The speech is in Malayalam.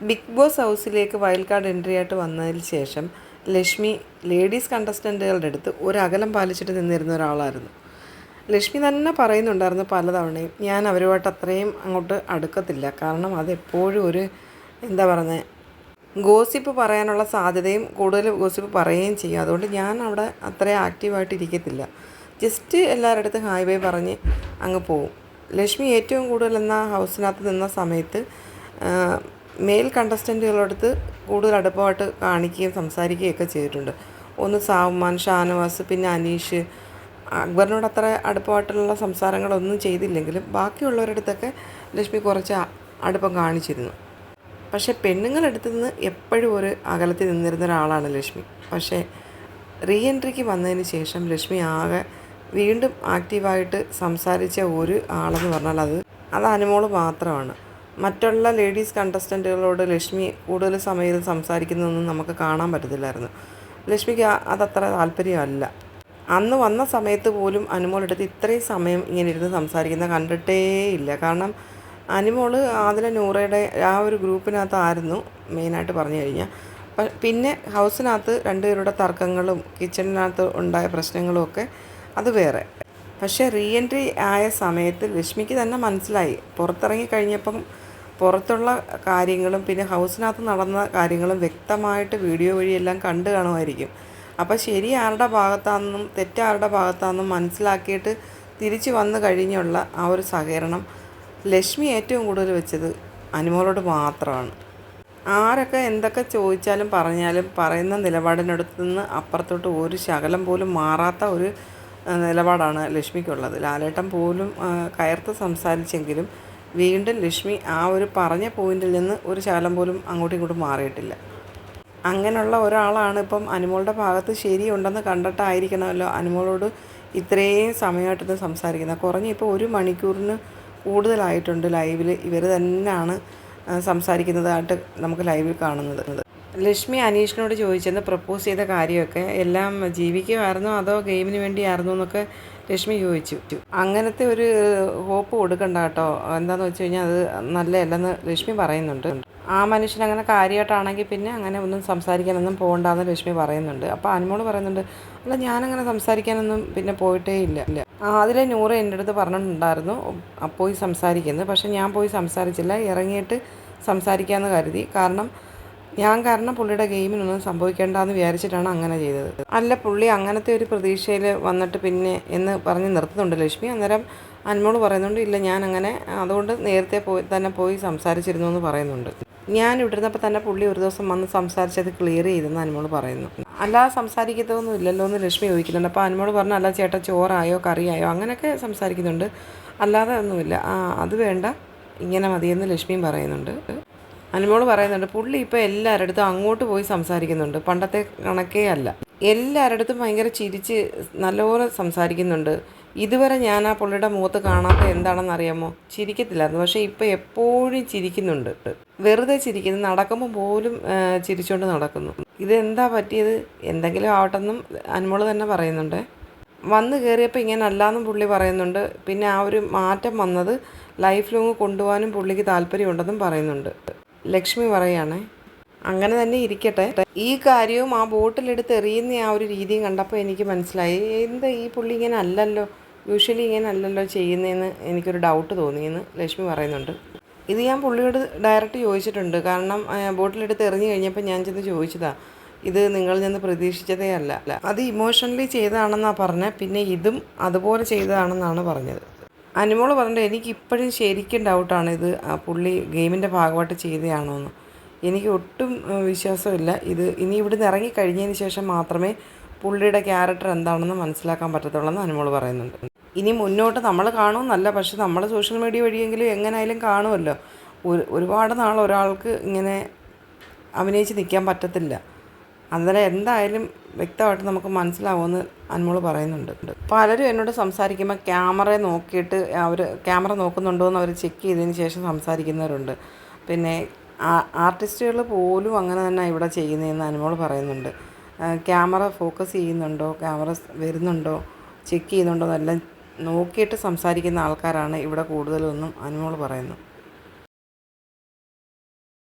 ബിഗ് ബോസ് ഹൗസിലേക്ക് വൈൽഡ് കാർഡ് എൻട്രി ആയിട്ട് വന്നതിന് ശേഷം ലക്ഷ്മി ലേഡീസ് കണ്ടസ്റ്റന്റുകളുടെ അടുത്ത് ഒരകലം പാലിച്ചിട്ട് നിന്നിരുന്ന ഒരാളായിരുന്നു. ലക്ഷ്മി തന്നെ പറയുന്നുണ്ടായിരുന്നു പലതവണയും ഞാൻ അവരുമായിട്ട് അത്രയും അങ്ങോട്ട് അടുക്കത്തില്ല. കാരണം അതെപ്പോഴും ഒരു എന്താ പറയുന്നത് ഗോസിപ്പ് പറയാനുള്ള സാധ്യതയും കൂടുതൽ ഗോസിപ്പ് പറയുകയും ചെയ്യും. അതുകൊണ്ട് ഞാൻ അവിടെ അത്രയും ആക്റ്റീവായിട്ട് ഇരിക്കത്തില്ല. ജസ്റ്റ് എല്ലാവരുടെ അടുത്ത് ഹായ് ബൈ പറഞ്ഞ് അങ്ങ് പോവും. ലക്ഷ്മി ഏറ്റവും കൂടുതൽ എന്ന ഹൗസിനകത്ത് നിന്ന സമയത്ത് മെയിൽ കണ്ടസ്റ്റന്റുകളടുത്ത് കൂടുതൽ അടുപ്പമായിട്ട് കാണിക്കുകയും സംസാരിക്കുകയൊക്കെ ചെയ്തിട്ടുണ്ട്. ഒന്ന് സാവുമാൻ ഷാനവാസ് പിന്നെ അനീഷ്. അക്ബറിനോട് അത്ര അടുപ്പമായിട്ടുള്ള സംസാരങ്ങളൊന്നും ചെയ്തില്ലെങ്കിലും ബാക്കിയുള്ളവരുടെ അടുത്തൊക്കെ ലക്ഷ്മി കുറച്ച് അടുപ്പം കാണിച്ചിരുന്നു. പക്ഷേ പെണ്ണുങ്ങളടുത്ത് നിന്ന് എപ്പോഴും ഒരു അകലത്തിൽ നിന്നിരുന്ന ഒരാളാണ് ലക്ഷ്മി. പക്ഷേ റീ എൻട്രിക്ക് വന്നതിന് ശേഷം ലക്ഷ്മി ആകെ വീണ്ടും ആക്റ്റീവായിട്ട് സംസാരിച്ച ഒരു ആളെന്ന് പറഞ്ഞാൽ അത് അത് അനുമോൾ മാത്രമാണ്. മറ്റുള്ള ലേഡീസ് കണ്ടസ്റ്റന്റുകളോട് ലക്ഷ്മി കൂടുതൽ സമയത്ത് സംസാരിക്കുന്നതൊന്നും നമുക്ക് കാണാൻ പറ്റത്തില്ലായിരുന്നു. ലക്ഷ്മിക്ക് അതത്ര താല്പര്യമല്ല. അന്ന് വന്ന സമയത്ത് പോലും അനുമോളെടുത്ത് ഇത്രയും സമയം ഇങ്ങനെ ഇരുന്ന് സംസാരിക്കുന്ന കണ്ടിട്ടേ ഇല്ല കാരണം അനുമോൾ ആദില നൂറയുടെ ആ ഒരു ഗ്രൂപ്പിനകത്തായിരുന്നു മെയിനായിട്ട് പറഞ്ഞു കഴിഞ്ഞാൽ പിന്നെ ഹൗസിനകത്ത് രണ്ടുപേരുടെ തർക്കങ്ങളും കിച്ചണിനകത്ത് ഉണ്ടായ പ്രശ്നങ്ങളും ഒക്കെ അത് വേറെ. പക്ഷേ റീ എൻട്രി ആയ സമയത്ത് ലക്ഷ്മിക്ക് തന്നെ മനസ്സിലായി. പുറത്തിറങ്ങി കഴിഞ്ഞപ്പം പുറത്തുള്ള കാര്യങ്ങളും പിന്നെ ഹൗസിനകത്ത് നടന്ന കാര്യങ്ങളും വ്യക്തമായിട്ട് വീഡിയോ വഴിയെല്ലാം കണ്ടു കാണുമായിരിക്കും. അപ്പോൾ ശരി ആരുടെ ഭാഗത്താണെന്നും തെറ്റാരുടെ ഭാഗത്താണെന്നും മനസ്സിലാക്കിയിട്ട് തിരിച്ചു വന്നു കഴിഞ്ഞുള്ള ആ ഒരു സഹകരണം ലക്ഷ്മി ഏറ്റവും കൂടുതൽ വെച്ചത് അനുമോളോട് മാത്രമാണ്. ആരൊക്കെ എന്തൊക്കെ ചോദിച്ചാലും പറഞ്ഞാലും പറയുന്ന നിലപാടിനടുത്ത് നിന്ന് അപ്പുറത്തോട്ട് ഒരു ശകലം പോലും മാറാത്ത ഒരു നിലപാടാണ് ലക്ഷ്മിക്കുള്ളത്. ലാലേട്ടൻ പോലും കയർത്ത് സംസാരിച്ചെങ്കിലും വീണ്ടും ലക്ഷ്മി ആ ഒരു പറഞ്ഞ പോയിന്റിൽ നിന്ന് ഒരു ശകലം പോലും അങ്ങോട്ടും ഇങ്ങോട്ടും മാറിയിട്ടില്ല. അങ്ങനെയുള്ള ഒരാളാണ് ഇപ്പം അനുമോളുടെ ഭാഗത്ത് ശരിയുണ്ടെന്ന് കണ്ടിട്ടായിരിക്കണമല്ലോ അനുമോളോട് ഇത്രയും സമയമായിട്ടിന്ന് സംസാരിക്കുന്നത്. കുറഞ്ഞ ഇപ്പോൾ ഒരു മണിക്കൂറിന് കൂടുതലായിട്ടുണ്ട് ലൈവിൽ ഇവർ തന്നെയാണ് സംസാരിക്കുന്നതായിട്ട് നമുക്ക് ലൈവിൽ കാണുന്നത്. ലക്ഷ്മി അനീഷിനോട് ചോദിച്ചെന്ന് പ്രപ്പോസ് ചെയ്ത കാര്യമൊക്കെ എല്ലാം ജീവിക്കുമായിരുന്നോ അതോ ഗെയിമിന് വേണ്ടിയായിരുന്നോ എന്നൊക്കെ ലക്ഷ്മി ചോദിച്ചു. അങ്ങനത്തെ ഒരു ഹോപ്പ് കൊടുക്കണ്ട കേട്ടോ. എന്താന്ന് വെച്ച് കഴിഞ്ഞാൽ അത് നല്ലതല്ലെന്ന് ലക്ഷ്മി പറയുന്നുണ്ട്. ആ മനുഷ്യൻ അങ്ങനെ കാര്യമായിട്ടാണെങ്കിൽ പിന്നെ അങ്ങനെ ഒന്നും സംസാരിക്കാനൊന്നും പോകണ്ടെന്ന് ലക്ഷ്മി പറയുന്നുണ്ട്. അപ്പോൾ അനുമോൾ പറയുന്നുണ്ട് അല്ല ഞാനങ്ങനെ സംസാരിക്കാനൊന്നും പിന്നെ പോയിട്ടേ ഇല്ല. ഇല്ല. അതിലെ നൂറ് എന്റെ അടുത്ത് പറഞ്ഞിട്ടുണ്ടായിരുന്നു പോയി സംസാരിക്കുന്നത് പക്ഷേ ഞാൻ പോയി സംസാരിച്ചില്ല. ഇറങ്ങിയിട്ട് സംസാരിക്കാമെന്ന് കരുതി. കാരണം ഞാൻ കാരണം പുള്ളിയുടെ ഗെയിമിനൊന്നും സംഭവിക്കേണ്ടെന്ന് വിചാരിച്ചിട്ടാണ് അങ്ങനെ ചെയ്തത്. അല്ല പുള്ളി അങ്ങനത്തെ ഒരു പ്രതീക്ഷയിൽ വന്നിട്ട് പിന്നെ എന്ന് പറഞ്ഞ് നിർത്തുന്നുണ്ട് ലക്ഷ്മി. അന്നേരം അന്മോൾ പറയുന്നുണ്ട് ഇല്ല ഞാൻ അങ്ങനെ അതുകൊണ്ട് നേരത്തെ പോയി തന്നെ പോയി സംസാരിച്ചിരുന്നു എന്ന് പറയുന്നുണ്ട്. ഞാൻ ഇവിടുന്നപ്പോൾ തന്നെ പുള്ളി ഒരു ദിവസം വന്ന് സംസാരിച്ചത് ക്ലിയർ ചെയ്തെന്ന് അനുമോൾ പറയുന്നു. അല്ലാതെ സംസാരിക്കത്തൊന്നും ഇല്ലല്ലോ എന്ന് ലക്ഷ്മി ചോദിക്കുന്നുണ്ട്. അപ്പോൾ അനുമോൾ പറഞ്ഞു അല്ല ചേട്ടാ ചോറായോ കറിയായോ അങ്ങനെയൊക്കെ സംസാരിക്കുന്നുണ്ട്. അല്ലാതെ ഒന്നുമില്ല. ആ അത് വേണ്ട. ഇങ്ങനെ മതിയെന്ന് ലക്ഷ്മിയും പറയുന്നുണ്ട്. അനുമോൾ പറയുന്നുണ്ട് പുള്ളി ഇപ്പോൾ എല്ലാവരുടെ അടുത്തും അങ്ങോട്ട് പോയി സംസാരിക്കുന്നുണ്ട്. പണ്ടത്തെ കണക്കേ അല്ല. എല്ലാവരുടെ അടുത്തും ഭയങ്കര ചിരിച്ച് നല്ലപോലെ സംസാരിക്കുന്നുണ്ട്. ഇതുവരെ ഞാൻ ആ പുള്ളിയുടെ മുഖത്ത് കാണാത്ത എന്താണെന്ന് അറിയാമോ? ചിരിക്കത്തില്ലായിരുന്നു. പക്ഷേ ഇപ്പോൾ എപ്പോഴും ചിരിക്കുന്നുണ്ട്. വെറുതെ ചിരിക്കുന്നു. നടക്കുമ്പോൾ പോലും ചിരിച്ചുകൊണ്ട് നടക്കുന്നു. ഇതെന്താ പറ്റിയത്? എന്തെങ്കിലും ആവട്ടെന്നും അനുമോൾ തന്നെ പറയുന്നുണ്ട്. വന്ന് കയറിയപ്പോൾ ഇങ്ങനെ അല്ലാന്നും പുള്ളി പറയുന്നുണ്ട്. പിന്നെ ആ ഒരു മാറ്റം വന്നത് ലൈഫ് ലോങ് കൊണ്ടുപോകാനും പുള്ളിക്ക് താല്പര്യമുണ്ടെന്നും പറയുന്നുണ്ട്. ലക്ഷ്മി പറയാണ് അങ്ങനെ തന്നെ ഇരിക്കട്ടെ. ഈ കാര്യവും ആ ബോട്ടിലെടുത്ത് എറിയുന്ന ആ ഒരു രീതിയും കണ്ടപ്പോൾ എനിക്ക് മനസ്സിലായി. എന്ത് ഈ പുള്ളി ഇങ്ങനെ അല്ലല്ലോ യൂഷ്വലി ഇങ്ങനെ അല്ലല്ലോ ചെയ്യുന്നതെന്ന് എനിക്കൊരു ഡൗട്ട് തോന്നിയെന്ന് ലക്ഷ്മി പറയുന്നുണ്ട്. ഇത് ഞാൻ പുള്ളിയോട് ഡയറക്റ്റ് ചോദിച്ചിട്ടുണ്ട്. കാരണം ബോട്ടിലെടുത്ത് എറിഞ്ഞു കഴിഞ്ഞപ്പോൾ ഞാൻ ചെന്ന് ചോദിച്ചതാ ഇത് നിങ്ങൾ നിന്ന് പ്രതീക്ഷിച്ചതേ അല്ല. അത് ഇമോഷണലി ചെയ്തതാണെന്നാണ് പറഞ്ഞത്. പിന്നെ ഇതും അതുപോലെ ചെയ്തതാണെന്നാണ് പറഞ്ഞത്. അനുമോൾ പറഞ്ഞിട്ട് എനിക്ക് ഇപ്പോഴും ശരിക്കും ഡൗട്ടാണ് ഇത് ആ പുള്ളി ഗെയിമിന്റെ ഭാഗമായിട്ട് ചെയ്തതാണോ എന്ന്. എനിക്ക് ഒട്ടും വിശ്വാസമില്ല. ഇത് ഇനി ഇവിടുന്ന് ഇറങ്ങി കഴിഞ്ഞതിന് ശേഷം മാത്രമേ പുള്ളിയുടെ ക്യാരക്ടർ എന്താണെന്ന് മനസ്സിലാക്കാൻ പറ്റത്തുള്ളൂ എന്ന് അനുമോൾ പറയുന്നുണ്ട്. ഇനി മുന്നോട്ട് നമ്മൾ കാണുമെന്നല്ല പക്ഷെ നമ്മൾ സോഷ്യൽ മീഡിയ വഴിയെങ്കിലും എങ്ങനെയായാലും കാണുമല്ലോ. ഒരു ഒരുപാട് നാൾ ഒരാൾക്ക് ഇങ്ങനെ അഭിനയിച്ച് നിൽക്കാൻ പറ്റത്തില്ല. അന്നേരം എന്തായാലും വ്യക്തമായിട്ട് നമുക്ക് മനസ്സിലാവുമെന്ന് അനുമോൾ പറയുന്നുണ്ട്. പലരും എന്നോട് സംസാരിക്കുമ്പോൾ ക്യാമറ നോക്കിയിട്ട് അവർ ക്യാമറ നോക്കുന്നുണ്ടോ എന്ന് അവർ ചെക്ക് ചെയ്തതിന് ശേഷം സംസാരിക്കുന്നവരുണ്ട്. പിന്നെ ആർട്ടിസ്റ്റുകൾ പോലും അങ്ങനെ തന്നെ ഇവിടെ ചെയ്യുന്നതെന്ന് അനുമോൾ പറയുന്നുണ്ട്. ക്യാമറ ഫോക്കസ് ചെയ്യുന്നുണ്ടോ? ക്യാമറ വരുന്നുണ്ടോ? ചെക്ക് ചെയ്യുന്നുണ്ടോ? എന്നെല്ലാം നോക്കിയിട്ട് സംസാരിക്കുന്ന ആൾക്കാരാണ് ഇവിടെ കൂടുതലൊന്നും അനുമോൾ പറയുന്നു